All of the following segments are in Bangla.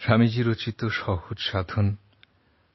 স্বামীজী রচিত সহজ সাধন।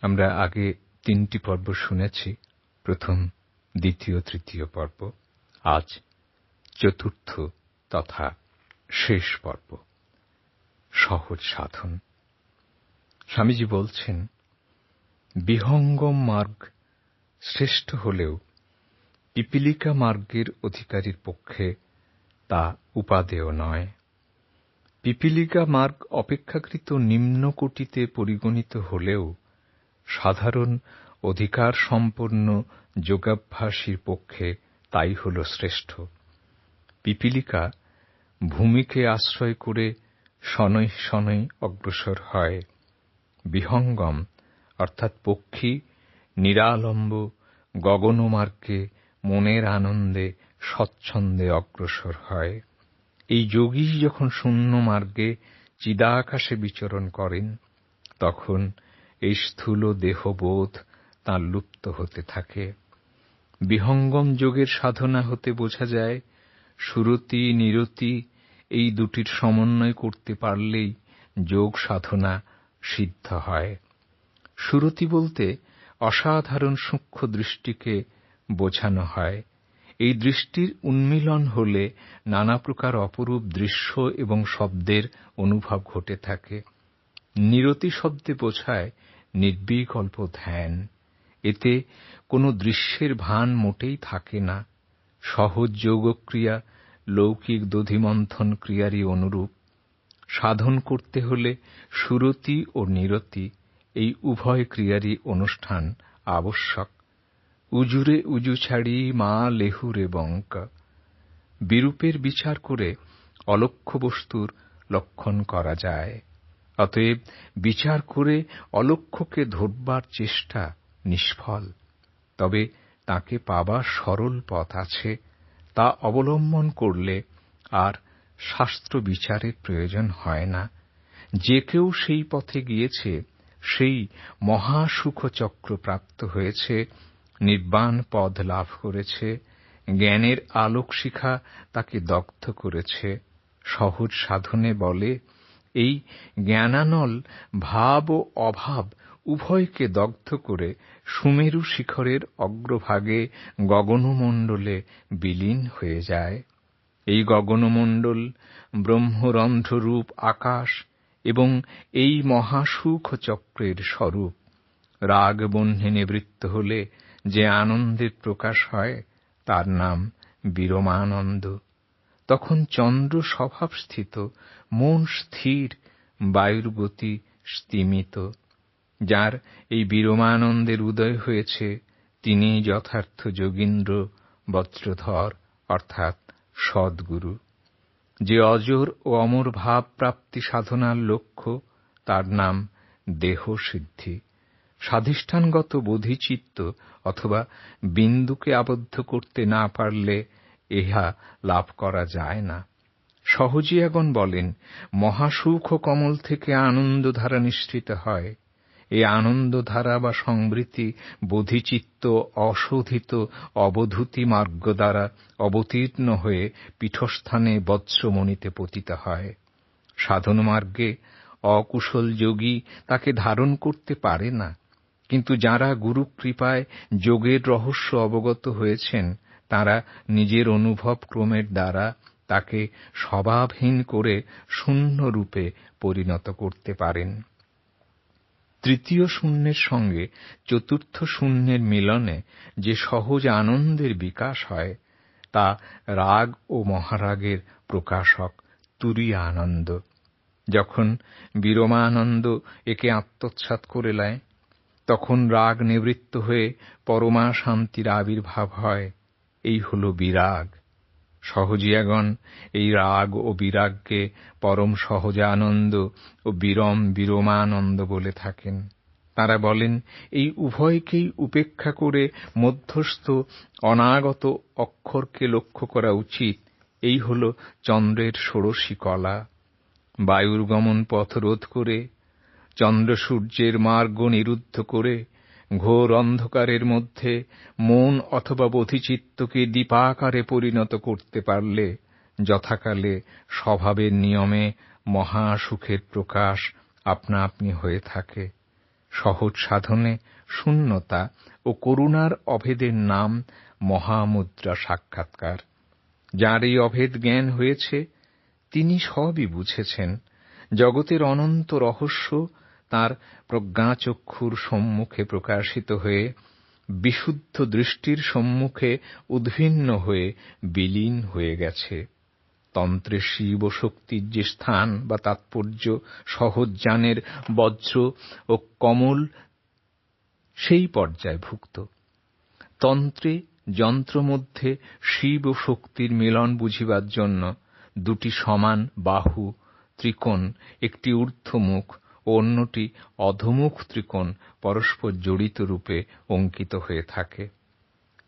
আমরা আগে তিনটি পর্ব শুনেছি। প্রথম, দ্বিতীয়, তৃতীয় পর্ব। আজ চতুর্থ তথা শেষ পর্ব। সহজ সাধন। স্বামীজি বলছেন বিহঙ্গম মার্গ শ্রেষ্ঠ হলেও পিপিলিকা মার্গের অধিকারীর পক্ষে তা উপাদেয় নয়। পিপীলিকা মার্গ অপেক্ষাকৃত নিম্ন কোটিতে পরিগণিত হলেও সাধারণ অধিকারসম্পন্ন যোগাভ্যাসীর পক্ষে তাই হল শ্রেষ্ঠ। পিপীলিকা ভূমিকে আশ্রয় করে শনৈঃ শনৈঃ অগ্রসর হয়। বিহঙ্গম, অর্থাৎ পক্ষী, নিরালম্ব, গগনমার্গে মনের আনন্দে, স্বচ্ছন্দে অগ্রসর হয়। এই যোগী যখন শূন্য মার্গে চিদাকাশে বিচরণ করেন, তখন এই স্থূল দেহবোধ তাঁর লুপ্ত হতে থাকে। বিহঙ্গম যোগের সাধনা হতে বোঝা যায়, সুরতি নিরতি এই দুটির সমন্বয় করতে পারলেই যোগ সাধনা সিদ্ধ হয়। সুরতি বলতে অসাধারণ সূক্ষ্ম দৃষ্টিকে বোঝানো হয়। এই দৃষ্টির উন্মীলন হলে নানা প্রকার অপরূপ দৃশ্য এবং শব্দের অনুভব ঘটে থাকে। নিরতি শব্দে বোঝায় নির্বিকল্প ধ্যান। এতে কোনো দৃশ্যের ভান মোটেই থাকে না। সহজ যোগক্রিয়া, লৌকিক দধিমন্থন ক্রিয়ারই অনুরূপ। সাধন করতে হলে সুরতি ও নিরতি, এই উভয় ক্রিয়ারই অনুষ্ঠান আবশ্যক। উজুরে উজু ছাড়ি মা লেহুরে বঙ্ক। বিরূপের বিচার করে অলক্ষ্য বস্তুর লক্ষণ করা যায়। অতএব বিচার করে অলক্ষ্যকে ধরবার চেষ্টা নিষ্ফল। তবে তাকে পাবার সরল পথ আছে, তা অবলম্বন করলে আর শাস্ত্র বিচারের প্রয়োজন হয় না। যে কেউ সেই পথে গিয়েছে, সেই মহাসুখচক্র প্রাপ্ত হয়েছে নির্বাণ পদ লাভ করেছে, জ্ঞানের আলোকশিখা তাকে দগ্ধ করেছে। সহজ সাধনে বলে, এই জ্ঞানানল ভাব ও অভাব উভয়কে দগ্ধ করে সুমেরু শিখরের অগ্রভাগে গগনমণ্ডলে বিলীন হয়ে যায়। এই গগনমণ্ডল ব্রহ্মরন্ধ্ররূপ আকাশ এবং এই মহাসুখ চক্রের স্বরূপ। রাগ বহ্নে নিবৃত্ত হলে যে আনন্দের প্রকাশ হয়, তার নাম বিরমানন্দ। তখন চন্দ্র স্বভাবস্থিত, মন স্থির বায়ুর গতি স্তিমিত। যার এই বিরমানন্দের উদয় হয়েছে, তিনি যথার্থ যোগীন্দ্র বজ্রধর, অর্থাৎ সদ্গুরু। যে অজর ও অমর ভাব প্রাপ্তি সাধনার লক্ষ্য, তার নাম দেহ সিদ্ধি স্বাধিষ্ঠানগত বোধিচিত্ত অথবা বিন্দুকে আবদ্ধ করতে না পারলে ইহা লাভ করা যায় না। সহজিয়াগণ বলেন, মহাসুখ কমল থেকে আনন্দধারা নিঃসৃত হয়। এই আনন্দধারা বা সংবৃতি বোধিচিত্ত, অশোধিত, অবধূতি মার্গ দ্বারা অবতীর্ণ হয়ে পীঠস্থানে বৎসমণিতে পতিত হয়। সাধন মার্গে অকুশল যোগী তাকে ধারণ করতে পারে না। কিন্তু যাঁরা গুরু কৃপায় যোগের রহস্য অবগত হয়েছেন, তাঁরা নিজের অনুভব ক্রমের দ্বারা তাকে স্বভাবহীন করে শূন্য রূপে পরিণত করতে পারেন। তৃতীয় শূন্যের সঙ্গে চতুর্থ শূন্যের মিলনে যে সহজ আনন্দের বিকাশ হয়, তা রাগ ও মহারাগের প্রকাশক তুরীয় আনন্দ যখন বিরমানন্দ একে আত্মচ্ছাদ করে নেয় তখন রাগ নিবৃত্ত হয়ে পরমা শান্তির আবির্ভাব হয়। এই হল বিরাগ। সহজিয়াগণ, এই রাগ ও বিরাগকে পরম সহজানন্দ ও বিরম বিরমানন্দ বলে থাকেন। তাঁরা বলেন, এই উভয়কেই উপেক্ষা করে মধ্যস্থ অনাগত অক্ষরকে লক্ষ্য করা উচিত। এই হল চন্দ্রের ষোড়শী কলা। বায়ুর গমন পথ রোধ করে চন্দ্র সূর্যের মার্গ নিরুদ্ধ করে ঘোর অন্ধকারের মধ্যে মন অথবা বোধিচিত্তকে দীপাকারে পরিণত করতে পারলে যথাকালে স্বভাবের নিয়মে মহাসুখের প্রকাশ আপনা আপনি হয়ে থাকে। সহজ সাধনে শূন্যতা ও করুণার অভেদের নাম মহামুদ্রা সাক্ষাৎকার। যার এই অভেদ জ্ঞান হয়েছে, তিনি সবই বুঝেছেন। জগতের অনন্ত রহস্য তাঁর প্রজ্ঞাচক্ষুর সম্মুখে প্রকাশিত হয়ে, বিশুদ্ধ দৃষ্টির সম্মুখে উদ্ভিন্ন হয়ে বিলীন হয়ে গেছে। তন্ত্রে শিব শক্তির যে স্থান বা তাৎপর্য, সহজ জ্ঞানের বজ্র ও কমল, সেই পর্যায়ভুক্ত তন্ত্রে যন্ত্র মধ্যে শিব ও শক্তির মিলন বুঝিবার জন্য দুটি সমান বাহু, ত্রিকোণ, একটি ঊর্ধ্বমুখ ও অন্যটি অধোমুখ ত্রিকোণ পরস্পর জড়িত রূপে অঙ্কিত হয়ে থাকে।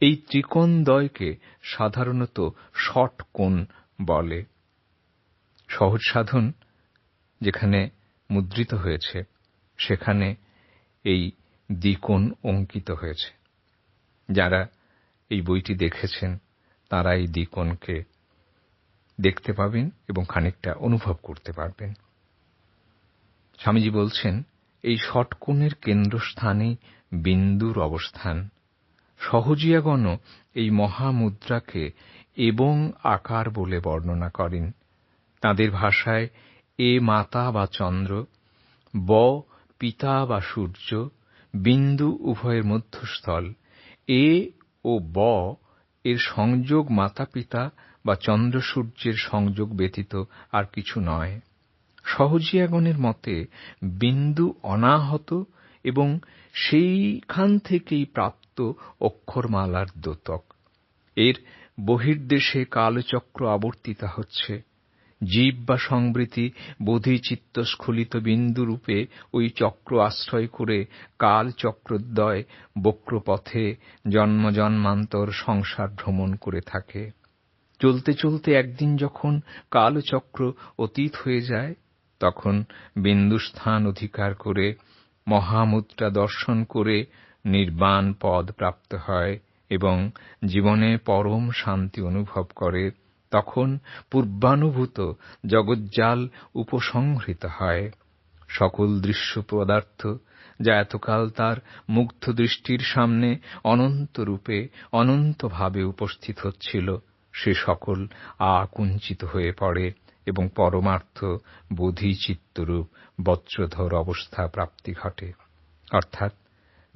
এই ত্রিকোণদ্বয়কে সাধারণত ষটকোণ বলে। সহজ সাধন যেখানে মুদ্রিত হয়েছে, সেখানে এই দ্বিকোণ অঙ্কিত হয়েছে। যারা এই বইটি দেখেছেন, তারা এই দ্বিকোণকে দেখতে পাবেন এবং খানিকটা অনুভব করতে পারবেন। স্বামীজি বলছেন, এই ষটকোণের কেন্দ্রস্থানে বিন্দুর অবস্থান। সহজিয়াগণও এই মহামুদ্রাকে এবং আকার বলে বর্ণনা করেন। তাদের ভাষায় এ মাতা বা চন্দ্র, ব পিতা বা সূর্য, বিন্দু উভয়ের মধ্যস্থল। এ ও ব এর সংযোগ মাতা পিতা বা চন্দ্র সূর্যের সংযোগ ব্যতীত আর কিছু নয়। সহজিয়াগণের মতে বিন্দু অনাহত এবং সেইখান থেকেই প্রাপ্ত অক্ষরমালার দ্যোতক এর বহির্দেশে কালচক্র আবর্তিত হচ্ছে। জীব বা সংবৃতি বোধিচিত্তস্খলিত বিন্দুরূপে ওই চক্র আশ্রয় করে কালচক্রদ্বয় বক্রপথে জন্মজন্মান্তর সংসার ভ্রমণ করে থাকে। চলতে চলতে একদিন যখন কালচক্র অতীত হয়ে যায় তখন বিন্দুস্থান অধিকার করে, মহামুদ্রা দর্শন করে নির্বাণ পদ প্রাপ্ত হয় এবং জীবনে পরম শান্তি অনুভব করে, তখন পূর্বানুভূত জগজ্জাল উপসংহৃত হয়। সকল দৃশ্য পদার্থ যা এতকাল তার মুগ্ধ দৃষ্টির সামনে অনন্ত রূপে অনন্তভাবে উপস্থিত হচ্ছিল, সে সকল আকুঞ্চিত হয়ে পড়ে। এবং পরমার্থ, বোধিচিত্তরূপ বজ্রধর অবস্থা প্রাপ্তি ঘটে। অর্থাৎ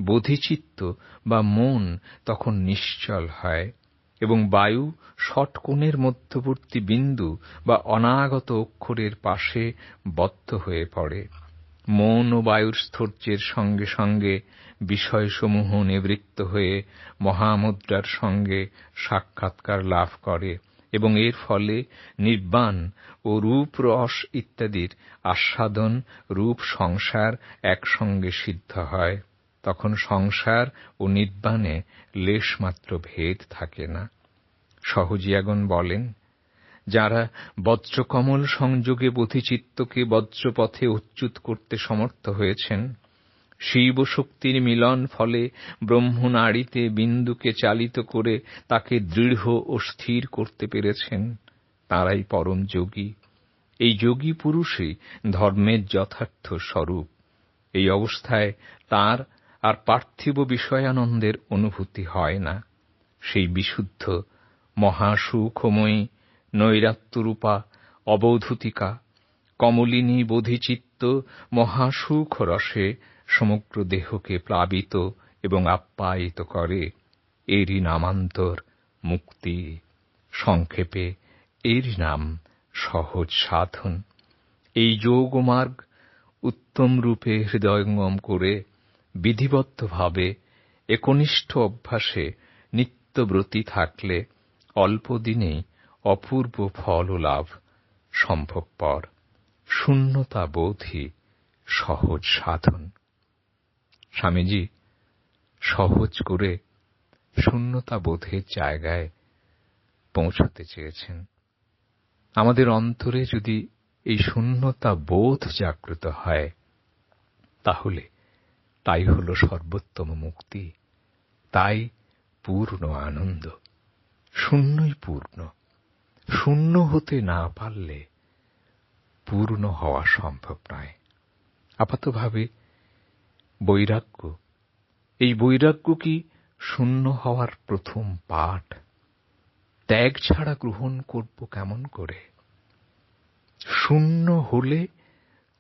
বোধিচিত্ত বা মন তখন নিশ্চল হয় এবং বায়ু ষটকোণের মধ্যবর্তী বিন্দু বা অনাগত অক্ষরের পাশে বদ্ধ হয়ে পড়ে। মন ও বায়ুর স্থৈর্যের সঙ্গে সঙ্গে বিষয়সমূহ নিবৃত্ত হয়ে মহামুদ্রার সঙ্গে সাক্ষাৎকার লাভ করে। এবং এর ফলে নির্বাণ ও রূপ রস ইত্যাদির আস্বাদন, রূপ সংসার একসঙ্গে সিদ্ধ হয়। তখন সংসার ও নির্বাণে লেশমাত্র ভেদ থাকে না। সহজিয়াগণ বলেন, যারা বজ্রকমল সংযোগে বোধিচিত্তকে বজ্রপথে উচ্যুত করতে সমর্থ হয়েছেন শিব শক্তির মিলন ফলে ব্রহ্মনাড়িতে বিন্দুকে চালিত করে তাকে দৃঢ় ও স্থির করতে পেরেছেন। তারাই পরম যোগী। এই যোগী পুরুষই ধর্মের যথার্থ স্বরূপ। এই অবস্থায় তার আর পার্থিব বিষয়ানন্দের অনুভূতি হয় না। সেই বিশুদ্ধ, মহাসুখময়ী, নৈরাত্যরূপা, অবধূতিকা, কমলিনী বোধিচিত্ত মহাসুখ রসে সমগ্র দেহকে প্লাবিত এবং আপ্যায়িত করে। এরই নামান্তর, মুক্তি, সংক্ষেপে এর নাম, সহজ সাধন। এই যোগমার্গ উত্তম রূপে হৃদয়ঙ্গম করে বিধিবদ্ধভাবে একনিষ্ঠ অভ্যাসে নিত্যব্রতী থাকলে অল্প দিনেই অপূর্ব ফল লাভ সম্ভবপর। শূন্যতা বোধই সহজ সাধন। স্বামীজি, সহজ করে শূন্যতা বোধের জায়গায় পৌঁছতে চেয়েছেন। আমাদের অন্তরে যদি এই শূন্যতা বোধ জাগ্রত হয়, তাহলে তাই হল সর্বোত্তম মুক্তি, তাই পূর্ণ আনন্দ, শূন্যই পূর্ণ। শূন্য হতে না পারলে পূর্ণ হওয়া সম্ভব নয়। আপাতভাবে বৈরাগ্য। এই বৈরাগ্য কি শূন্য হওয়ার প্রথম পাঠ? ত্যাগ ছাড়া গ্রহণ করব কেমন করে? শূন্য হলে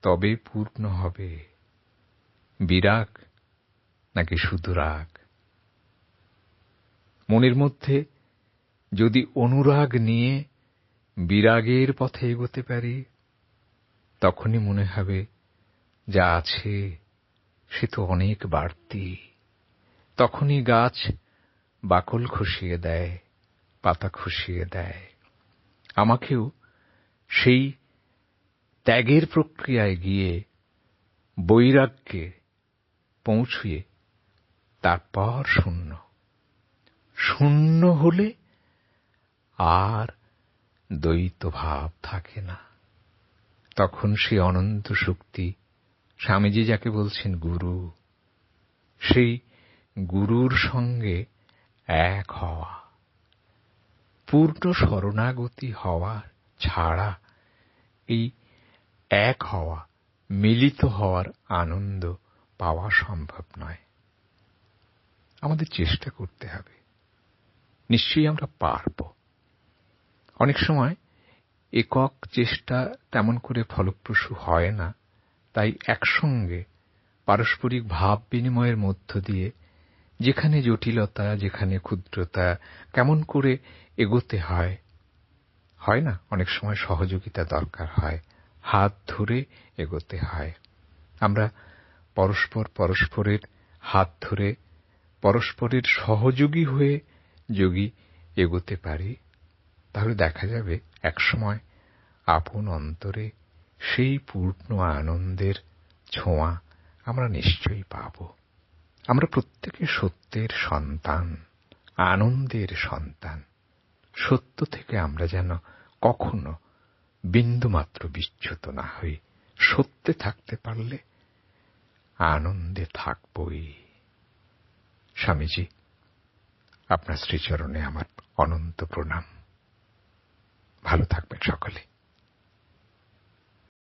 তবে পূর্ণ হবে। বিরাগ নাকি শুধু রাগ মনের মধ্যে যদি অনুরাগ নিয়ে বিরাগের পথে এগোতে পারি, তখনই মনে হবে যা আছে। সে তো অনেক বাড়তি। তখনই গাছ বাকল খসিয়ে দেয়, পাতা খসিয়ে দেয়। আমাকেও সেই ত্যাগের প্রক্রিয়ায় গিয়ে বৈরাগ্যে পৌঁছুয়ে তারপর শূন্য। শূন্য হলে আর দ্বৈত ভাব থাকে না। তখন সে অনন্ত শক্তি স্বামীজি যাকে বলছেন গুরু, সেই গুরুর সঙ্গে এক হওয়া, পূর্ণ শরণাগতি হওয়া ছাড়া এই এক হওয়া, মিলিত হওয়ার আনন্দ পাওয়া সম্ভব নয়। আমাদের চেষ্টা করতে হবে। নিশ্চয়ই আমরা পারব। অনেক সময় একক চেষ্টা তেমন করে ফলপ্রসূ হয় না। তাই একসঙ্গে পারস্পরিক ভাব বিনিময়ের মধ্য দিয়ে যেখানে জটিলতা, যেখানে ক্ষুদ্রতা, কেমন করে এগোতে হয়? হয় না? অনেক সময় সহযোগিতা দরকার হয়। হাত ধরে এগোতে হয়। আমরা পরস্পর পরস্পরের হাত ধরে পরস্পরের সহযোগী হয়ে যোগী এগোতে পারি। তাহলে দেখা যাবে, একসময় আপন অন্তরে সেই পূর্ণ আনন্দের ছোঁয়া আমরা নিশ্চয়ই পাব। আমরা প্রত্যেকে সত্যের সন্তান, আনন্দের সন্তান। সত্য থেকে আমরা যেন কখনো বিন্দুমাত্র বিচ্যুত না হই। সত্যে থাকতে পারলে আনন্দে থাকবই। স্বামীজি, আপনার শ্রীচরণে আমার অনন্ত প্রণাম। ভালো থাকবেন সকলে।